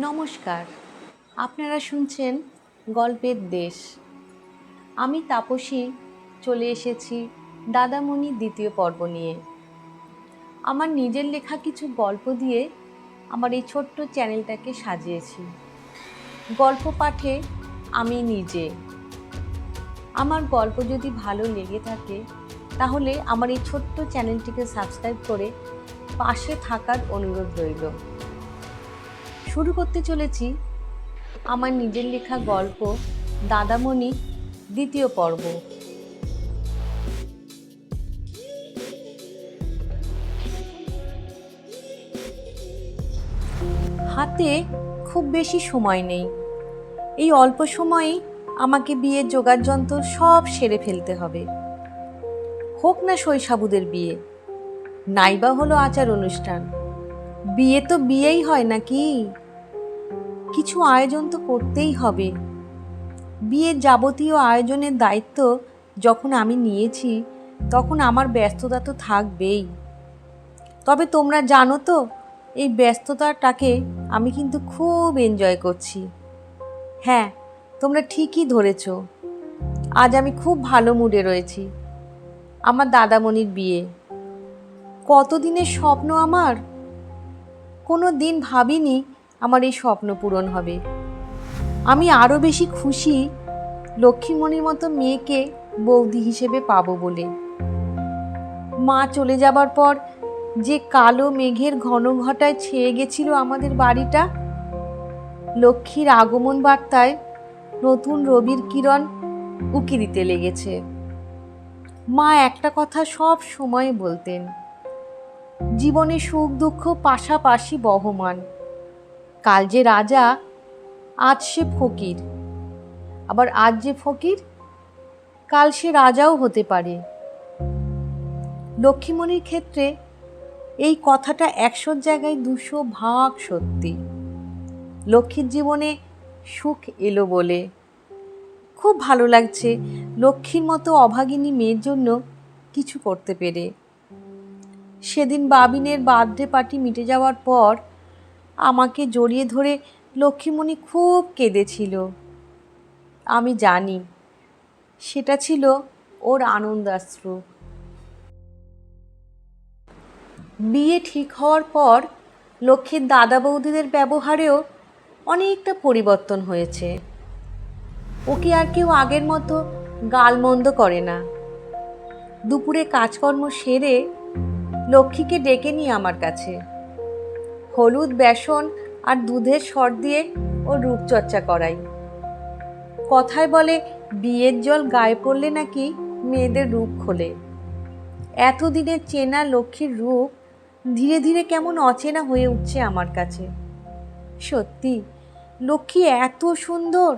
নমস্কার। আপনারা শুনছেন গল্পের দেশ। আমি তাপসী, চলে এসেছি দাদামণি দ্বিতীয় পর্ব নিয়ে। আমার নিজের লেখা কিছু গল্প দিয়ে আমার এই ছোট্ট চ্যানেলটাকে সাজিয়েছি। গল্প পাঠে আমি নিজে। আমার গল্প যদি ভালো লেগে থাকে, তাহলে আমার এই ছোট্ট চ্যানেলটিকে সাবস্ক্রাইব করে পাশে থাকার অনুরোধ রইল। শুরু করতে চলেছি আমার নিজের লেখা গল্প দাদামণি দ্বিতীয় পর্ব। হাতে খুব বেশি সময় নেই। এই অল্প সময়েই আমাকে বিয়ের জোগাড় যন্ত্র সব সেরে ফেলতে হবে। হোক না শৈশাবুদের বিয়ে, নাইবা হলো আচার অনুষ্ঠান। বিয়ে তো বিয়েই হয় নাকি? কিছু আয়োজন তো করতেই হবে। বিয়ের যাবতীয় আয়োজনের দায়িত্ব যখন আমি নিয়েছি, তখন আমার ব্যস্ততা তো থাকবেই। তবে তোমরা জানো তো, এই ব্যস্ততাটাকে আমি কিন্তু খুব এনজয় করছি। হ্যাঁ তোমরা ঠিকই ধরেছ। আজ আমি খুব ভালো মুডে রয়েছি। আমার দাদামণির বিয়ে। কতদিনের স্বপ্ন আমার? কোনো দিন ভাবিনি আমার এই স্বপ্ন পূরণ হবে। আমি আরও বেশি খুশি লক্ষ্মীমণির মতো মেয়েকে বৌদি হিসেবে পাবো বলে। মা চলে যাবার পর যে কালো মেঘের ঘন ঘটায় ছেয়ে গেছিল আমাদের বাড়িটা, লক্ষ্মীর আগমন বার্তায় নতুন রবির কিরণ উকি দিতে লেগেছে। মা একটা কথা সব সময় বলতেন, জীবনে সুখ দুঃখ পাশাপাশি বহমান। কাল যে রাজা, আজ সে ফকির। আবার আজ যে ফকির, কাল সে রাজাও হতে পারে। লক্ষ্মীমণির ক্ষেত্রে এই কথাটা একশোর জায়গায় দুশো ভাগ সত্যি। লক্ষ্মীর জীবনে সুখ এলো বলে। খুব ভালো লাগছে লক্ষ্মীর মতো অভাগিনী মেয়ের জন্য কিছু করতে পেরে। সেদিন বাবিনের বার্থডে পার্টি মিটে যাওয়ার পর আমাকে জড়িয়ে ধরে লক্ষ্মীমণি খুব কেঁদেছিল। আমি জানি, সেটা ছিল ওর আনন্দাশ্রু। বিয়ে ঠিক হওয়ার পর লক্ষ্মীর দাদা বৌদিদের ব্যবহারেও অনেকটা পরিবর্তন হয়েছে। ওকে আর কেউ আগের মতো গালমন্দ করে না। দুপুরে কাজকর্ম সেরে লক্ষ্মীকে ডেকে নিয়ে আমার কাছে। হলুদ, বেসন আর দুধের সর দিয়ে ও রূপচর্চা করাই। কথায় বলে, বিয়ের জল গায়ে পড়লে নাকি মেয়েদের রূপ খোলে? এতদিনের চেনা লক্ষ্মীর রূপ ধীরে ধীরে কেমন অচেনা হয়ে উঠছে আমার কাছে। সত্যি, লক্ষ্মী এত সুন্দর!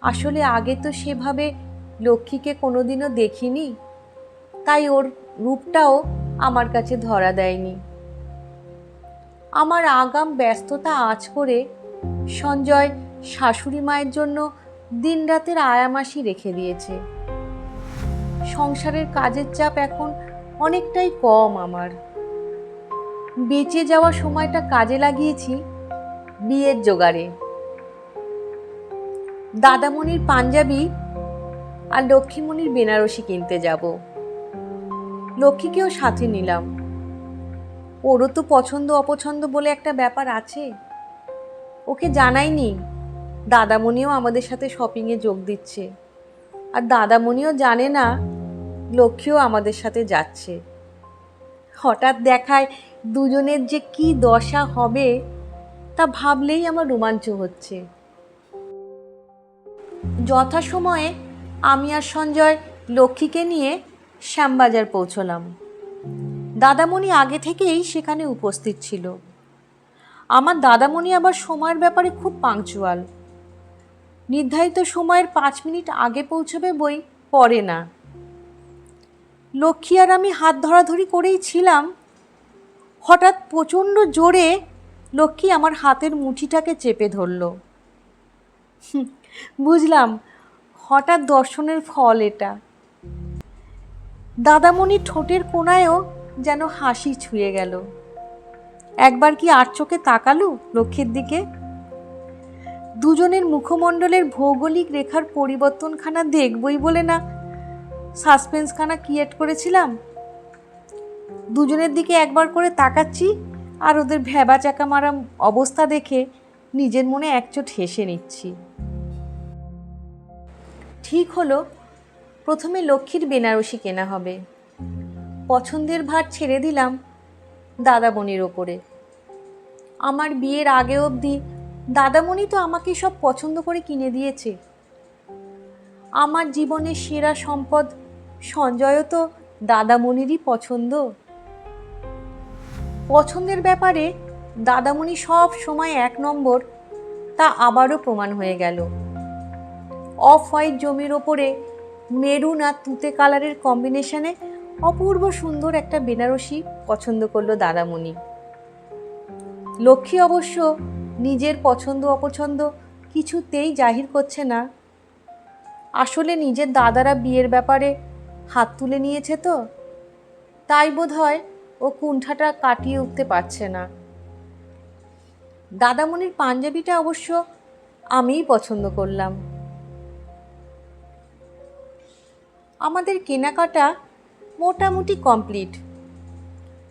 আসলে আগে তো সেভাবে লক্ষ্মীকে কোনোদিনও দেখিনি, তাই ওর রূপটাও আমার কাছে ধরা দেয়নি। আমার আগাম ব্যস্ততা আজ করে সঞ্জয় শাশুড়ি মায়ের জন্য দিনরাতের আয়ামাসি রেখে দিয়েছে। সংসারের কাজের চাপ এখন অনেকটাই কম আমার। বেঁচে যাওয়া সময়টা কাজে লাগিয়েছি বিয়ের জোগাড়ে। দাদামণির পাঞ্জাবি আর লক্ষ্মীমণির বেনারসি কিনতে যাব। লক্ষ্মীকেও সাথে নিলাম। ওরও তো পছন্দ অপছন্দ বলে একটা ব্যাপার আছে। ওকে জানাইনি। দাদামণিও আমাদের সাথে শপিংয়ে যোগ দিচ্ছে। আর দাদামণিও জানে না, লক্ষ্মীও আমাদের সাথে যাচ্ছে। হঠাৎ দেখায় দুজনের যে কি দশা হবে, তা ভাবলেই আমার রোমাঞ্চ হচ্ছে। যথাসময়ে আমি আর সঞ্জয় লক্ষ্মীকে নিয়ে শ্যামবাজার পৌঁছলাম। দাদামণি আগে থেকেই সেখানে উপস্থিত ছিল। আমার দাদামণি আবার সময়ের ব্যাপারে খুব পাংচুয়াল নির্ধারিত সময়ের পাঁচ মিনিট আগে পৌঁছবে বই পড়ে না। লক্ষ্মী আর আমি হাত ধরাধরি করেই ছিলাম। হঠাৎ প্রচণ্ড জোরে লক্ষ্মী আমার হাতের মুঠিটাকে চেপে ধরল। বুঝলাম, হঠাৎ দর্শনের ফল এটা। দাদামণির ঠোঁটের কোনায়ও যেন হাসি ছুঁয়ে গেল। একবার কি আর চোখে তাকালো লক্ষ্মীর দিকে? দুজনের মুখমণ্ডলের ভৌগোলিক রেখার পরিবর্তনখানা দেখবই বলে না। সাসপেন্সখানা ক্রিয়েট করেছিলাম। দুজনের দিকে একবার করে তাকাচ্ছি আর ওদের ভ্যাবা চাকা মারা অবস্থা দেখে নিজের মনে একচোট হেসে নিচ্ছি। ঠিক হলো, প্রথমে লক্ষ্মীর বেনারসি কেনা হবে। পছন্দের ভার ছেড়ে দিলাম দাদামণির ওপরে। আমার বিয়ের আগে অবধি দাদামণি তো আমাকে সব পছন্দ করে কিনে দিয়েছে। আমার জীবনের সেরা সম্পদ সঞ্জয়ও তো দাদামণিরই পছন্দ। পছন্দের ব্যাপারে দাদামণি সব সময় এক নম্বর, তা আবারও প্রমাণ হয়ে গেল। অফ হোয়াইট জমির ওপরে মেরুন আর তুতে কালারের কম্বিনেশনে অপূর্ব সুন্দর একটা বেনারসি পছন্দ করল দাদামণি। লক্ষ্মী অবশ্য নিজের পছন্দ অপছন্দ কিছুতেই জাহির করছে না। আসলে নিজের দাদারা বিয়ের ব্যাপারে হাত তুলে নিয়েছে তো। তাই বোধ হয় ও কুণ্ঠাটা কাটিয়ে উঠতে পারছে না। দাদামণির পাঞ্জাবিটা অবশ্য আমিই পছন্দ করলাম। আমাদের কেনাকাটা মোটামুটি কমপ্লিট।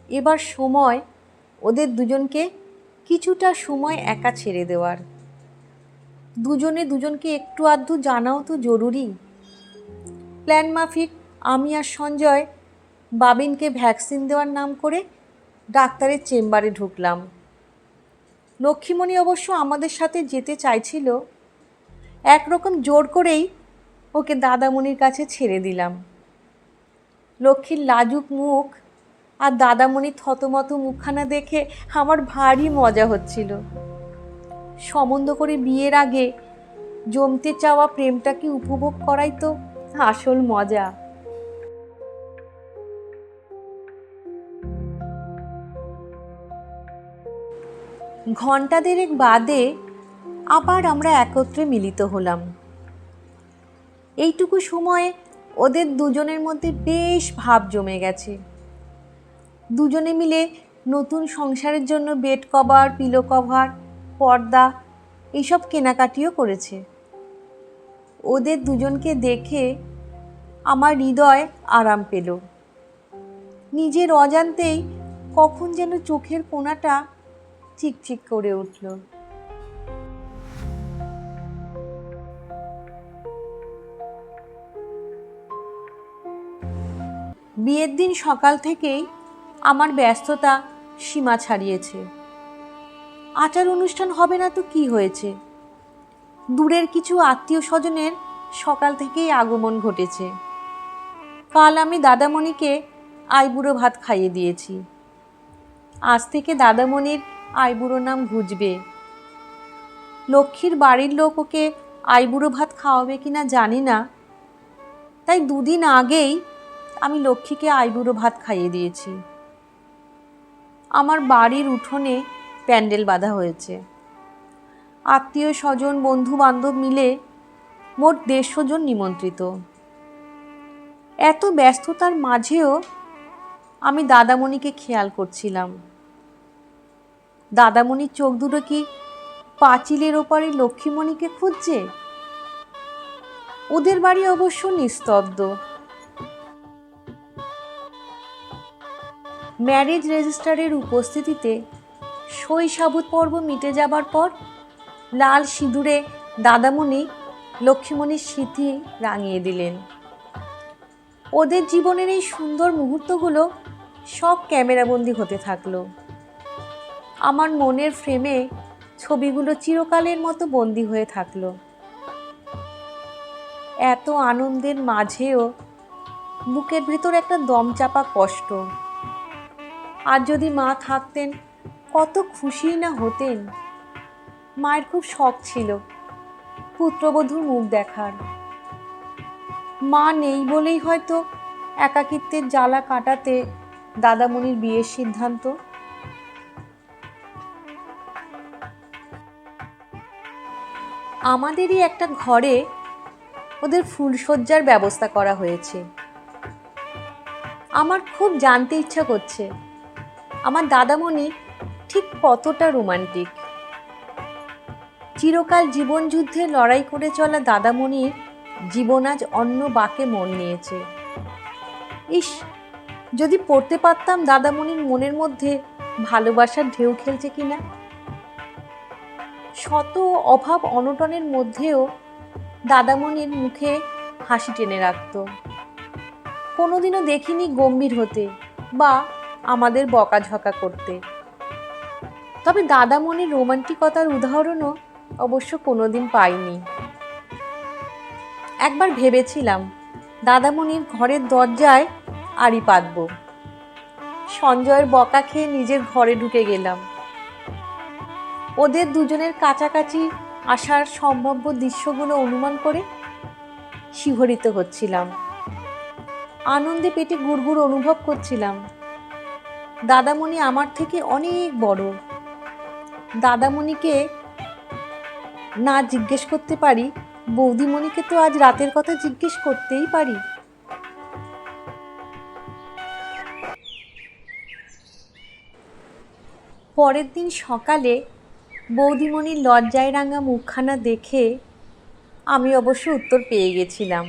এবার সময় ওদের দুজনকে কিছুটা সময় একা ছেড়ে দেওয়ার। দুজনে দুজনকে একটু আধটু জানাও তো জরুরি। প্ল্যান মাফিক, আমি আর সঞ্জয় বাবিনকে ভ্যাকসিন দেওয়ার নাম করে ডাক্তারের চেম্বারে ঢুকলাম। লক্ষ্মীমণি অবশ্য আমাদের সাথে যেতে চাইছিল। একরকম জোর করেই ওকে দাদামণির কাছে ছেড়ে দিলাম। লক্ষ্মীর লাজুক মুখ আর দাদামণি থতমত মুখখানা দেখে আমার ভারী মজা হচ্ছিল। সম্বন্ধ করে বিয়ের আগে জমতে চাওয়া প্রেমটাকে উপভোগ করাই তো আসল মজা। ঘণ্টা দেড়েক বাদে আবার আমরা একত্রে মিলিত হলাম। এইটুকু সময়ে ওদের দুজনের মধ্যে বেশ ভাব জমে গেছে। দুজনে মিলে নতুন সংসারের জন্য বেড কভার পিলো কভার পর্দা এইসব কেনাকাটিও করেছে। ওদের দুজনকে দেখে আমার হৃদয় আরাম পেল। নিজের অজান্তেই কখন যেন চোখের কোণাটা চিকচিক করে উঠল। বিয়ের দিন সকাল থেকেই আমার ব্যস্ততা সীমা ছাড়িয়েছে। আচার অনুষ্ঠান হবে না তো কি হয়েছে? দূরের কিছু আত্মীয় স্বজনের সকাল থেকেই আগমন ঘটেছে। কাল আমি দাদামণিকে আইবুড়ো ভাত খাইয়ে দিয়েছি। আজ থেকে দাদামণির আইবুড়ো নাম ঘুজবে লক্ষ্মীর বাড়ির লোক ওকে আইবুড়ো ভাত খাওয়াবে কিনা জানি না। তাই দুদিন আগেই আমি লক্ষ্মীকে আইবুড়ো ভাত খাইয়ে দিয়েছি। আমার বাড়ির উঠোনে প্যান্ডেল বাঁধা হয়েছে। আত্মীয় স্বজন বন্ধু বান্ধব মিলে মোট দেড়শো জন নিমন্ত্রিত। এত ব্যস্ততার মাঝেও আমি দাদামণিকে খেয়াল করছিলাম। দাদামণির চোখ দুটো কি পাঁচিলের ওপারে লক্ষ্মীমণিকে খুঁজছে? ওদের বাড়ি অবশ্য নিস্তব্ধ। ম্যারেজ রেজিস্টারের উপস্থিতিতে সই সাবুত পর্ব মিটে যাবার পর লাল সিঁদুরে দাদামণি লক্ষ্মীমণির স্মৃতি রাঙিয়ে দিলেন। ওদের জীবনের এই সুন্দর মুহূর্তগুলো সব ক্যামেরাবন্দি হতে থাকল। আমার মনের ফ্রেমে ছবিগুলো চিরকালের মতো বন্দি হয়ে থাকল। এত আনন্দের মাঝেও বুকের ভেতর একটা দমচাপা কষ্ট আর যদি মা থাকতেন, কত খুশি না হতেন। মায়ের খুব শখ ছিল পুত্রবধূর মুখ দেখার। মা নেই বলেই হয়তো একাকিত্বের জ্বালা কাটাতে দাদামণির বিয়ের সিদ্ধান্ত। আমাদেরই একটা ঘরে ওদের ফুলসজ্জার ব্যবস্থা করা হয়েছে। আমার খুব জানতে ইচ্ছা করছে। আমার দাদামণি ঠিক কতটা রোমান্টিক। চিরকাল জীবন যুদ্ধে লড়াই করে চলা দাদামণির জীবন আজ অন্য বাকে মন নিয়েছে। ইস, যদি পড়তে পারতাম দাদামণির মনের মধ্যে ভালোবাসার ঢেউ খেলছে কিনা। শত অভাব অনটনের মধ্যেও দাদামণির মুখে হাসি টেনে রাখত। কোনোদিনও দেখিনি গম্ভীর হতে বা আমাদের বকাঝকা করতে। তবে দাদামণির রোমান্টিকতার উদাহরণও অবশ্য কোনোদিন পাইনি একবার ভেবেছিলাম, দাদামণির ঘরের দরজায় আড়ি পাতব। সঞ্জয়ের বকা খেয়ে নিজের ঘরে ঢুকে গেলাম। ওদের দুজনের কাছাকাছি আসার সম্ভাব্য দৃশ্যগুলো অনুমান করে শিহরিত হচ্ছিলাম। আনন্দে পেটে গুড়গুড় অনুভব করছিলাম। দাদামণি আমার থেকে অনেক বড়। দাদামণিকে না জিজ্ঞেস করতে পারি, বৌদিমণিকে তো আজ রাতের কথা জিজ্ঞেস করতেই পারি। পরের দিন সকালে বৌদিমণির লজ্জায় রাঙা মুখখানা দেখে আমি অবশ্য উত্তর পেয়ে গেছিলাম।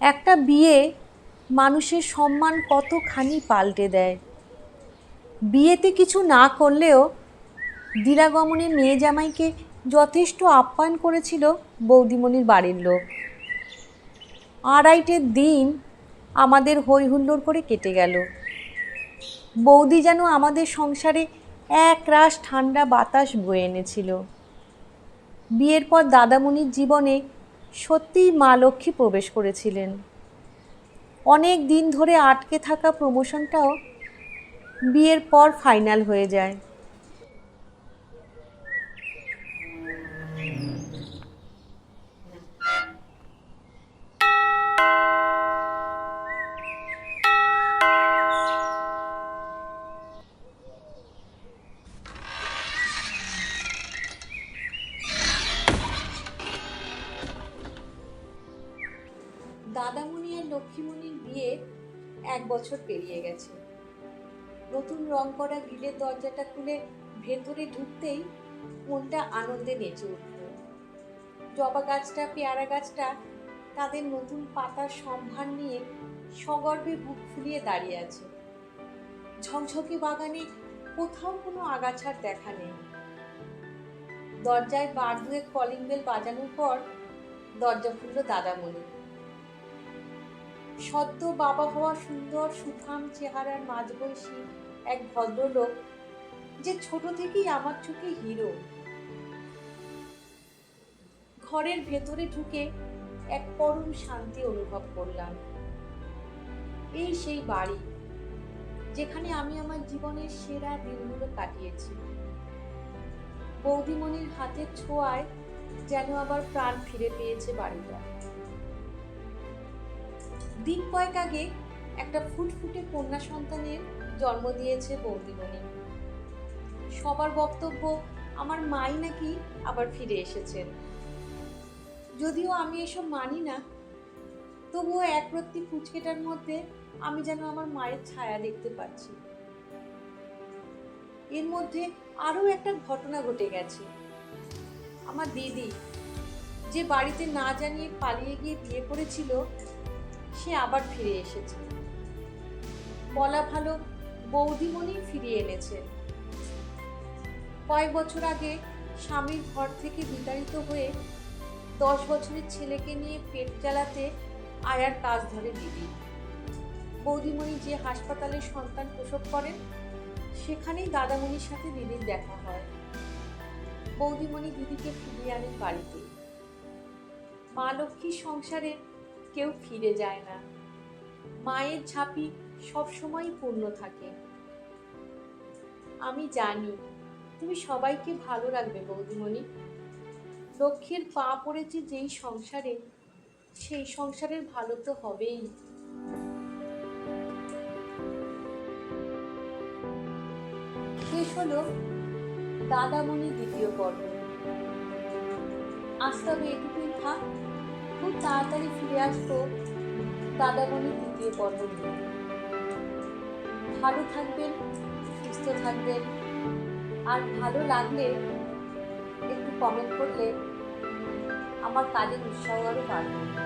একটা বিয়ে মানুষের সম্মান কতখানি পাল্টে দেয়? বিয়েতে কিছু না করলেও দিরাগমনে মেয়ে জামাইকে যথেষ্ট আপ্যায়ন করেছিল বৌদিমণির বাড়ির লোক। আড়াইটের দিন আমাদের হই হুল্লোড় করে কেটে গেল। বৌদি যেন আমাদের সংসারে এক রাশ ঠান্ডা বাতাস বয়ে এনেছিল। বিয়ের পর দাদামণির জীবনে সত্যিই মা লক্ষ্মী প্রবেশ করেছিলেন। অনেক দিন ধরে আটকে থাকা প্রমোশনটাও বিয়ের পর ফাইনাল হয়ে যায়। দাদামণি আর লক্ষ্মীমণির বিয়ে এক বছর পেরিয়ে গেছে। নতুন রং করা গ্রিলের দরজাটা খুলে ভেতরে ঢুকতেই মনটা আনন্দে নেচে উঠল। জবা গাছটা, পেয়ারা গাছটা তাদের নতুন পাতার সম্ভার নিয়ে সগর্বে বুক ফুলিয়ে দাঁড়িয়ে আছে। ঝকঝকে বাগানে কোথাও কোনো আগাছার দেখা নেই। দরজায় বার দুয়েক কলিং বেল বাজানোর পর দরজা খুলল দাদামণি। সদ্য বাবা হওয়া সুন্দর, সুঠাম চেহারার মাঝবয়সী এক ভদ্রলোক যে ছোট থেকেই আমার চোখে হিরো। ঘরের ভেতরে ঢুকে এক পরম শান্তি অনুভব করলাম। এই সেই বাড়ি যেখানে আমি আমার জীবনের সেরা দিনগুলো কাটিয়েছি। বৌদিমণির হাতের ছোঁয়ায় যেন আবার প্রাণ ফিরে পেয়েছে বাড়িটা। দিন কয়েক আগে একটা ফুটফুটে কন্যা সন্তানের জন্ম দিয়েছে বৌদিমণি সবার বক্তব্য, আমার মাই নাকি আবার ফিরে এসেছেন? যদিও আমি এসব মানি না, তবুও একরত্তি ফুচকেটার মধ্যে আমি যেন আমার মায়ের ছায়া দেখতে পাচ্ছি। এর মধ্যে আরও একটা ঘটনা ঘটে গেছে। আমার দিদি যে বাড়িতে না জানিয়ে পালিয়ে গিয়ে বিয়ে করেছিল সে আবার ফিরে এসেছে। বলা ভালো বৌদিমণি ফিরিয়ে এনেছে। কয়েক বছর আগে স্বামীর ঘর থেকে বিতাড়িত হয়ে দশ বছরের ছেলেকে নিয়ে পেট জ্বালাতে আয়ার কাজ ধরে দিদি। বৌদিমণি যে হাসপাতালে সন্তান প্রসব করেন, সেখানেই দাদামণির সাথে দিদির দেখা হয়। বৌদিমণি দিদিকে ফিরিয়ে আনেন বাড়িতে। মা লক্ষ্মীর সংসারে কেউ ফিরে যায় না। মায়ের ঝাঁপি সবসময় পূর্ণ থাকে। আমি জানি, তুমি সবাইকে ভালো রাখবে বৌদিমণি। লক্ষ্মীর পা পড়েছে যেই সংসারে, সেই সংসারের ভালো তো হবেই। শেষ হলো দাদামণি দ্বিতীয় পর্ব। আজ তবে এটুকুই থাক। খুব তাড়াতাড়ি ফিরে আসব দাদামণি দ্বিতীয় পর্ব নিয়ে ভালো থাকবেন, সুস্থ থাকবেন, আর ভালো লাগলে একটু কমেন্ট করলে আমার কাজের উৎসাহ আরও বাড়বে।